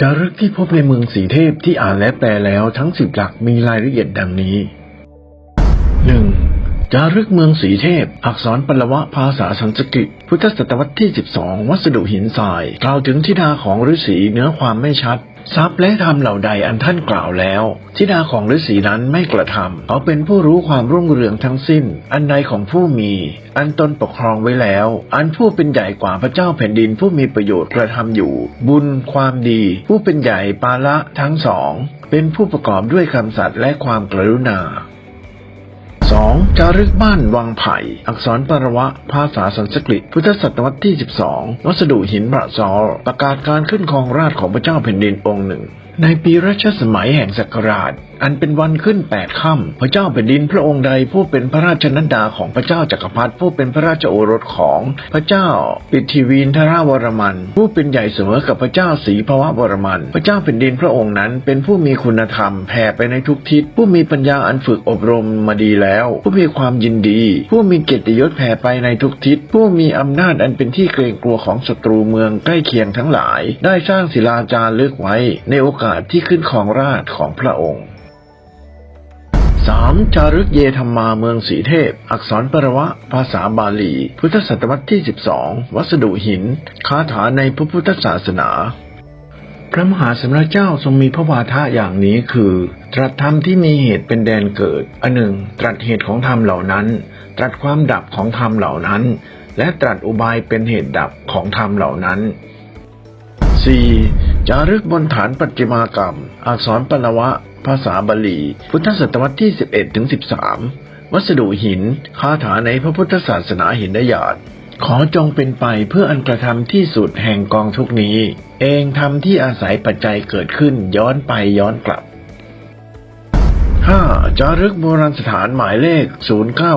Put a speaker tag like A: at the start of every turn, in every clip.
A: จารึกที่พบในเมืองสีเทพที่อ่านและแปลแล้วทั้งสิบหลักมีรายละเอียดดังนี้ 1. จารึกเมืองสีเทพ อักษรปลวะภาษาสันสกฤต พุทธศตวรรษที่ 12 วัสดุหินทราย กล่าวถึงทิดาของฤาษีเนื้อความไม่ชัด ทรัพย์และธรรมเหล่าใดอันท่านกล่าวแล้วทิดาของฤาษีนั้นไม่กระทำเขาเป็นผู้รู้ความรุ่งเรืองทั้งสิ้น อันใดของผู้มี อันตนปกครองไว้แล้ว อันผู้เป็นใหญ่กว่าพระเจ้าแผ่นดินผู้มีประโยชน์กระทำอยู่ บุญความดี ผู้เป็นใหญ่ปาละทั้งสอง เป็นผู้ประกอบด้วยคำสัตย์และความกรุณา 2. จารึกบ้านวังไผ่ อักษรปรวะ ภาษาสันสกฤต พุทธศตวรรษที่ 12 วัสดุหินประซอลประกาศการขึ้นครองราชของพระเจ้าแผ่นดินองค์หนึ่ง ในปีรัชสมัยแห่งศักราช อันเป็นวันขึ้นแปดค่ำพระเจ้าแผ่นดินพระองค์ใดผู้เป็นพระราชนันดาของพระเจ้าจักรพรรดิผู้เป็นพระราชโอรสของพระเจ้า ปิทิวีนทราวรมัน ผู้เป็นใหญ่เสมอกับพระเจ้าศรีภววรมัน พระเจ้าแผ่นดินพระองค์นั้น เป็นผู้มีคุณธรรมแผ่ไปในทุกทิศ ผู้มีปัญญาอันฝึกอบรมมาดีแล้ว ผู้มีความยินดี ผู้มีเกียรติยศแผ่ไปในทุกทิศ ผู้มีอำนาจอันเป็นที่เกรงกลัวของศัตรูเมืองใกล้เคียงทั้งหลาย ได้สร้างศิลาจารึกไว้ในโอกาสที่ขึ้นครองราชของพระองค์ 3. จารึกเยธรรมาเมืองสีเทพ อักษรปรวะ ภาษาบาลี พุทธศตวรรษที่ 12 วัสดุหิน คาถาในพระพุทธศาสนา พระมหาสมณเจ้าทรงมีพระวาทะอย่างนี้คือ ตรัสธรรมที่มีเหตุเป็นแดนเกิด อันหนึ่ง ตรัสเหตุของธรรมเหล่านั้น ตรัสความดับของธรรมเหล่านั้น และตรัสอุบายเป็นเหตุดับของธรรมเหล่านั้น 4. จารึกบนฐานปัจจิมากรรม อักษรปลวะ ภาษาบาลี พุทธศตวรรษที่ 11ถึง13 วัสดุหิน คาถาในพระพุทธศาสนาหินดยาตขอจงเป็นไปเพื่ออันกระทำที่สุดแห่งกองทุกนี้ เองทำที่อาศัยปัจจัยเกิดขึ้นย้อนไปย้อนกลับ 5. จารึกโบราณสถานหมายเลข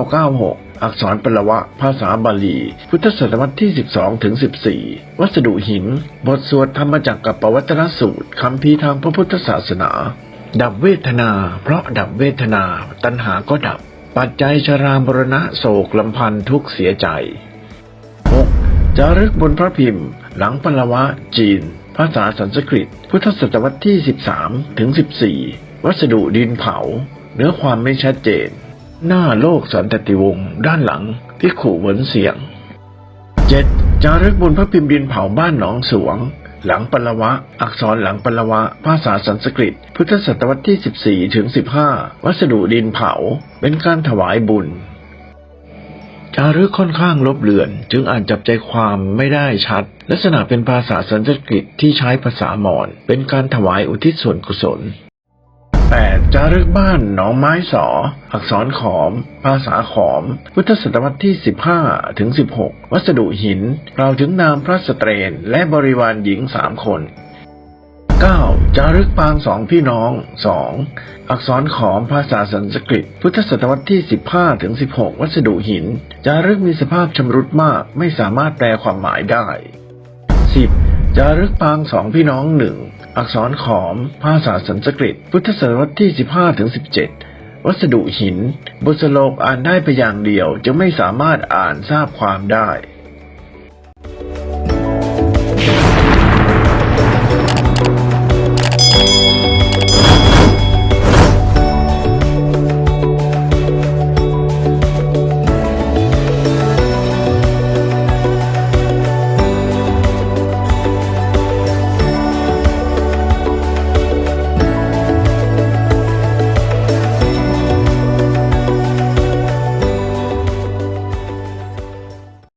A: 0996 อักษรปลวะ ภาษาบาลี พุทธศตวรรษที่ 12ถึง14 วัสดุหิน บทสวดธรรมจักรกับปวัตนสูตรคำพีทางพระพุทธศาสนา ดับเวทนา เพราะดับเวทนา ตัณหาก็ดับ ปัจจัยชรามรณะโศกลำพันธ์ทุกเสียใจ 6. จารึกบนพระพิมพ์ หลังปลวะ จีน ภาษาสันสกฤต พุทธศตวรรษที่ 13ถึง14 วัสดุดินเผา เนื้อความไม่ชัดเจน หน้าโลกสันตติวงศ์ด้านหลังพิกขุเหวินเสียง 7. จารึกบนพระพิมพ์ดินเผาบ้านหนองสวง หลังปลวะ อักษรหลังปลวะ ภาษาสันสกฤต พุทธศตวรรษที่ 14ถึง15 วัสดุดินเผา เป็นการถวายบุญ จารึกค่อนข้างลบเลือน จึงอ่านจับใจความไม่ได้ชัด ลักษณะเป็นภาษาสันสกฤตที่ใช้ภาษามอญเป็นการถวายอุทิศส่วนกุศล 8. จารึกบ้านหนองไม้สอ อักษรขอม ภาษาขอม พุทธศตวรรษที่ 15 ถึง 16 วัสดุหินกล่าถึงนามพระสเตรน และบริวารหญิงสามคน 9. จารึกปางสองพี่น้อง 2. อักษรขอมภาษาสันสกฤต พุทธศตวรรษที่ 15 ถึง 16 วัสดุหิน จารึกมีสภาพชำรุดมากไม่สามารถแปลความหมายได้ 10. จารึกปางสองพี่น้องหนึ่ง อักษรขอม ภาษาสันสกฤต พุทธศตวรรษที่ 15ถึง17 วัสดุหิน บทสโลกอ่านได้ไปอย่างเดียวจะไม่สามารถอ่านทราบความได้